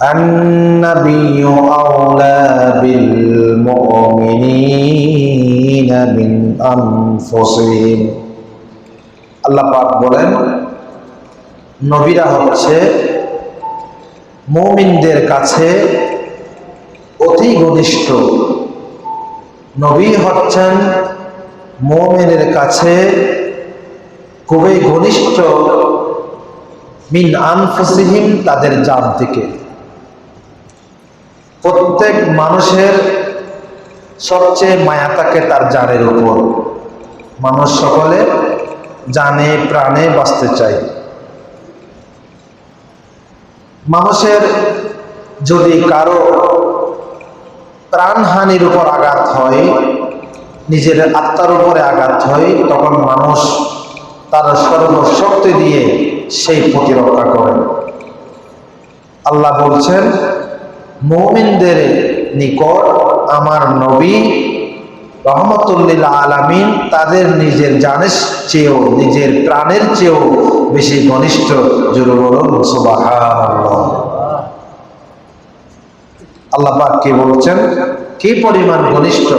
النبي أولى بالمؤمنين من أنفسهم আল্লাহ পাক বলেন নবীরা হচ্ছে মুমিনদের কাছে অতি ঘনিষ্ঠ নবী হচ্ছেন মুমিনের কাছে খুবই ঘনিষ্ঠ মিন আনফুসিহিম তাদের জান থেকে প্রত্যেক মানুষের সবচেয়ে মায়া থাকে তার জানের উপর। মানুষ সকলে জানে, প্রাণে বাঁচতে চায়। মানুষের যদি কারও প্রাণহানির উপর আঘাত হয়, নিজের আত্মার উপরে আঘাত হয়, তখন মানুষ তার সর্বশক্তি দিয়ে সেই প্রতিরক্ষা করে। আল্লাহ বলছেন মোমিনদের নিকট আমার নবী রহমতুল্লিল আলমিন তাদের নিজের জানের চেয়েও, নিজের প্রাণের চেয়েও বেশি ঘনিষ্ঠ, জোর বলুন কি বলছেন? কি পরিমাণ ঘনিষ্ঠ?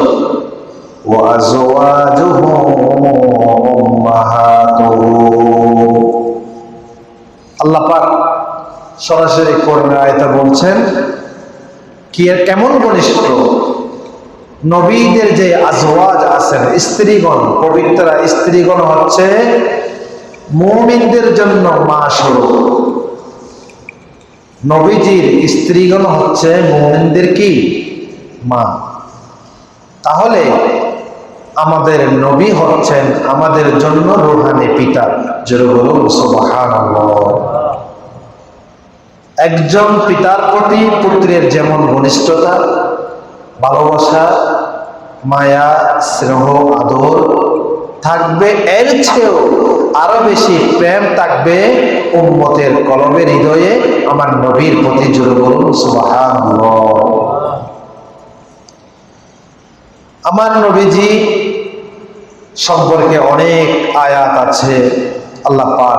আল্লাপাক সরাসরি করোনা আয়তা বলছেন কি কেমন ঘনিষ্ঠ? নবীদের যে আজওয়াজ আছেন স্ত্রীগণ, পবিত্র স্ত্রীগণ হচ্ছে মুমিনদের জন্য মা স্বরূপ নবীজির স্ত্রীগণ হচ্ছে মুমিনদের কি? মা। তাহলে আমাদের নবী হচ্ছেন আমাদের জন্য রোহানি পিতা। বলুন, সুবহানাল্লাহ। একজন পিতার প্রতি পুত্রের যেমন ঘনিষ্ঠতা, ভালোবাসা, মায়া, স্নেহ, আদর থাকবে, এর চেয়েও আরও বেশি প্রেম থাকবে উম্মতের কলমের হৃদয়ে আমার নবীর প্রতি জোরে বলুন আমার নবীজি সম্পর্কে অনেক আয়াত আছে, আল্লাহ পাক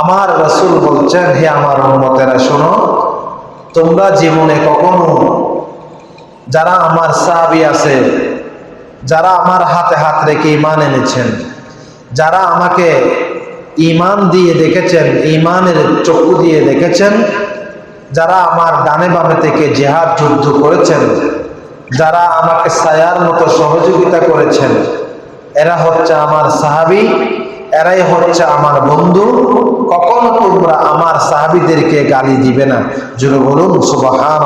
আমার রসুল বলছেন, হে আমার উন্মতেরা শোনো, তোমরা জীবনে কখনো যারা আমার সাহাবি আছে, যারা আমার হাতে হাত রেখে ইমান এনেছেন, যারা আমাকে ইমান দিয়ে দেখেছেন ইমানের চক্ষু দিয়ে দেখেছেন, যারা আমার ডানে বামে থেকে জেহাদ যুদ্ধ করেছেন, যারা আমাকে সায়ার মতো সহযোগিতা করেছেন, এরা হচ্ছে আমার সাহাবি, এরাই হচ্ছে আমার বন্ধু সাহাবিদেরকে গালি দিবে না। জুড়ে বলুন সুবাহান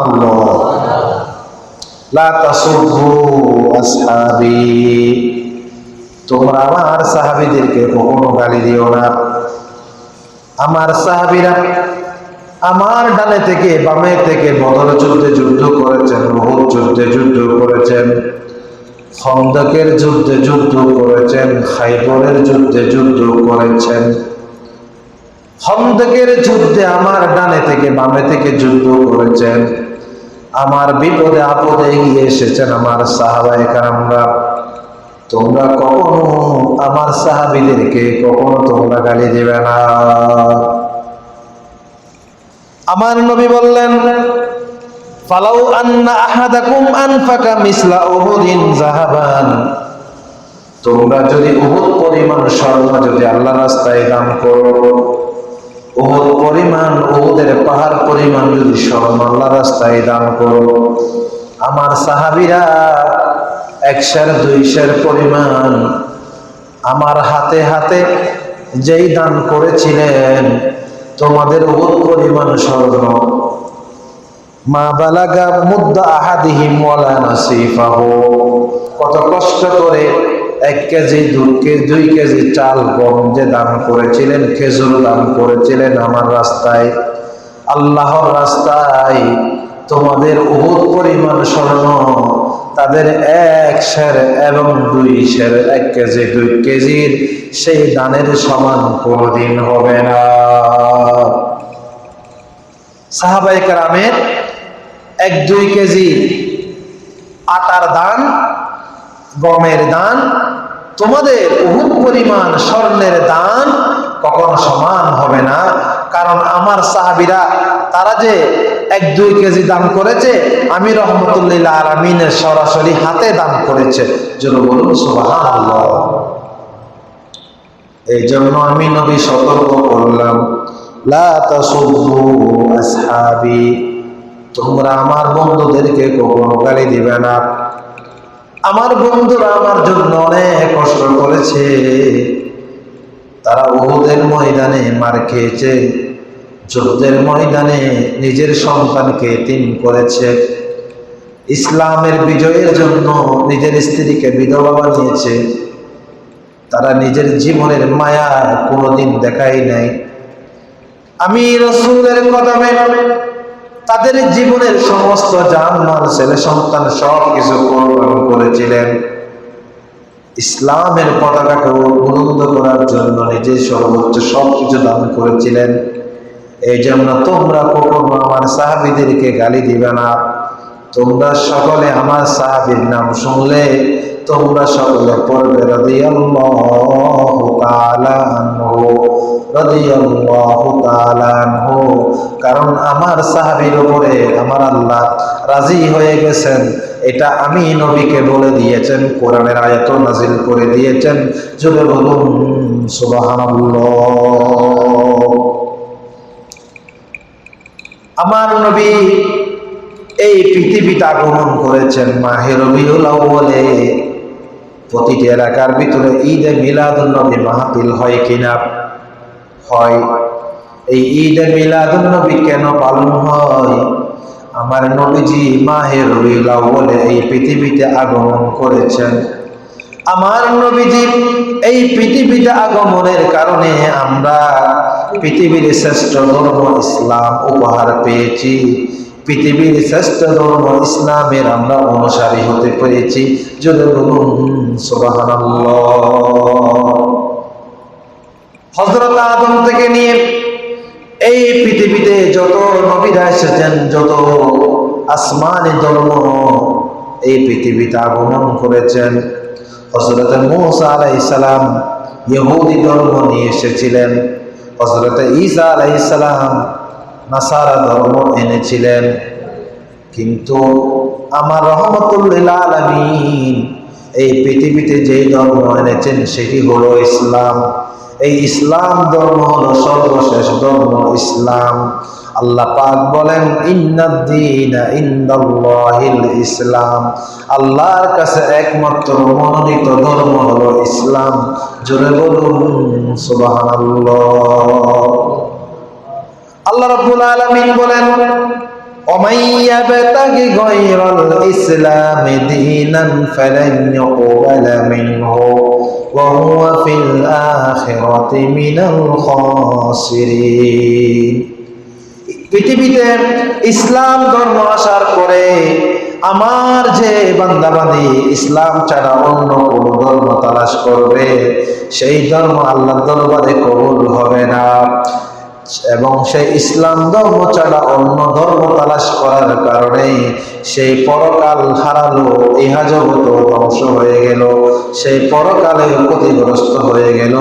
তোমরা আমার সাহাবিদেরকে কখনো গালি দিও না। আমার সাহাবিরা আমার ডানে থেকে, বামে থেকে বদর যুদ্ধে যুদ্ধ করেছেন বহুত যুদ্ধে যুদ্ধ করেছেন, খন্দকের যুদ্ধে যুদ্ধ করেছেন, খাইবরের যুদ্ধে যুদ্ধ করেছেন। খন্দকের যুদ্ধে আমার ডানে থেকে বামে থেকে যুদ্ধ করেছেন। আমার বিপদে আপদে এগিয়ে এসেছেন আমার সাহাবায়ে কারামরা তোমরা কখনো আমার সাহাবিদেরকে কখনো তোমরা গালি দেবে না। আমার নবী বললেন, ফালাউ আন্না আহাদাকুম আনফাকা মিসলা উহুদিন যাহাবান। তোমরা যদি উহুদ পরিমাণ স্বর্ণ যদি আল্লাহ রাস্তায় দান করো উহুদ পরিমাণ উহুদের পাহাড় পরিমাণ যদি স্বর্ণ আল্লাহ রাস্তায় দান করো, আমার সাহাবীরা একশের দুইশের পরিমাণ আমার হাতে হাতে যেই দান করেছিলেন, তোমাদের উহুদ পরিমাণ স্বর্ণ। মা বালাগা মুদ্দা আহাদিহিম ওয়ালা নাসিফাহু। কত কষ্ট করে এক কেজি, দুই কেজি চাল গম যে দান করেছিলেন, খেজুর দান করেছিলেন আমার রাস্তায়। আল্লাহর রাস্তায় তোমাদের উহুদ পরিমাণ স্বর্ণ, তাদের এক সের এবং দুই সের, এক কেজি, দুই কেজির সেই দানের সমান কোনদিন হবে না। সাহাবাই কারামের এক, দুই কেজি আটার দান, গমের দান তোমাদের উহুদ পরিমাণ স্বর্ণের দান কখনো সমান হবে না। কারণ আমার সাহাবিরা, তারা যে এক দুই কেজি দান করেছে, আমি রহমতুল্লাহ আলমিনের সরাসরি হাতে দান করেছে। বলুন সুবাহ এই জন্য আমি নবী সতর্ক করলাম তোমরা আমার বন্ধুদেরকে কখনো গালি দিবে না। আমার বন্ধুরা আমার জন্য অনেক কষ্ট করেছে। তারা উহুদের ময়দানে মার খেয়েছে, যুদ্ধের ময়দানে নিজের সন্তানকে তিন করেছে। ইসলামের বিজয়ের জন্য নিজের স্ত্রীকে বিধবা বানিয়েছে। তারা নিজের জীবনের মায়া কোনোদিন দেখাই নাই। আমি রসুলের কদমে তাদের জীবনের সমস্ত যান জানমাল ছেলে সন্তান সব কিছু কোরবান করেছিলেন। ইসলামের পতাকাকে বুলন্দ করার জন্য নিজের সর্বোচ্চ সব কিছু দান করেছিলেন। এই জন্য তোমরা কখনো আমার সাহাবিদেরকে গালি দিবে না। তোমরা সকলে আমার সাহাবির নাম শুনলে তোমরা সকলে পড়বে রাদিয়াল্লাহু তাআলা আনহু। কারণ আমার সাহাবীর উপরে আমার আল্লাহ রাজি হয়ে গেছেন। এটা আমি নবীকে বলে দিয়েছেন, কোরআনের আয়াত নাজিল করে দিয়েছেন। জুড়ে বলুন আমার নবী এই পৃথিবীতে আগমন করেছেন মাহে রবিউল আউ্বলে প্রতিটি এলাকার ভিতরে ঈদে মিলাদুল নবী মাহফিল হয় কিনা? হয়। এই ঈদে মিলাদুল নবী কেন পালন হয়? আমার নবীজি মাহে রবিউল আউ্বলে এই পৃথিবীতে আগমন করেছেন। আমার নবীজি এই পৃথিবীতে আগমনের কারণে আমরা পৃথিবীর শ্রেষ্ঠ ধর্ম ইসলাম উপহার পেয়েছি। পৃথিবীর শ্রেষ্ঠ ধর্ম ইসলামের আমরা অনুসারী হতে পেরেছি। যদি বলুন হজরত আদম থেকে নিয়ে এই পৃথিবীতে যত নবীরা এসেছেন, যত আসমানি ধর্ম এই পৃথিবীতে আগমন করেছেন। হজরত মুসা আলাইসালাম ইহুদি ধর্ম নিয়ে এসেছিলেন। হজরত ঈসা আলাইসালাম নাসারা ধর্ম এনেছিলেন। কিন্তু আমার রহমতুল্লাহ আলমিন এই পৃথিবীতে যে ধর্ম এনেছেন, সেটি হলো ইসলাম। এই ইসলাম ধর্ম হলো সর্বশেষ ধর্ম, ইসলাম। আল্লাহ পাক বলেন ইসলাম। আল্লাহর কাছে একমাত্র মনোনীত ধর্ম হলো ইসলাম। জোরে বলুন আল্লাহ রাব্বুল আলামিন বলেন ومن يبتغ غير الإسلام دينا فلن يقبل منه وهو في الآخرة من الخاسرين পৃথিবীতে ইসলাম ধর্ম আসার পরে আমার যে বান্দাবাদী ইসলাম ছাড়া অন্য কোন ধর্ম তালাশ করবে সেই ধর্ম আল্লাহ দরবারে কবুল হবে না এবং সেই ইসলাম ধর্ম ছাড়া অন্য ধর্ম তালাশ করার কারণে সেই পরকাল হারালো, ইহা জগত ধ্বংস হয়ে গেল, সেই পরকালে ক্ষতিগ্রস্ত হয়ে গেল।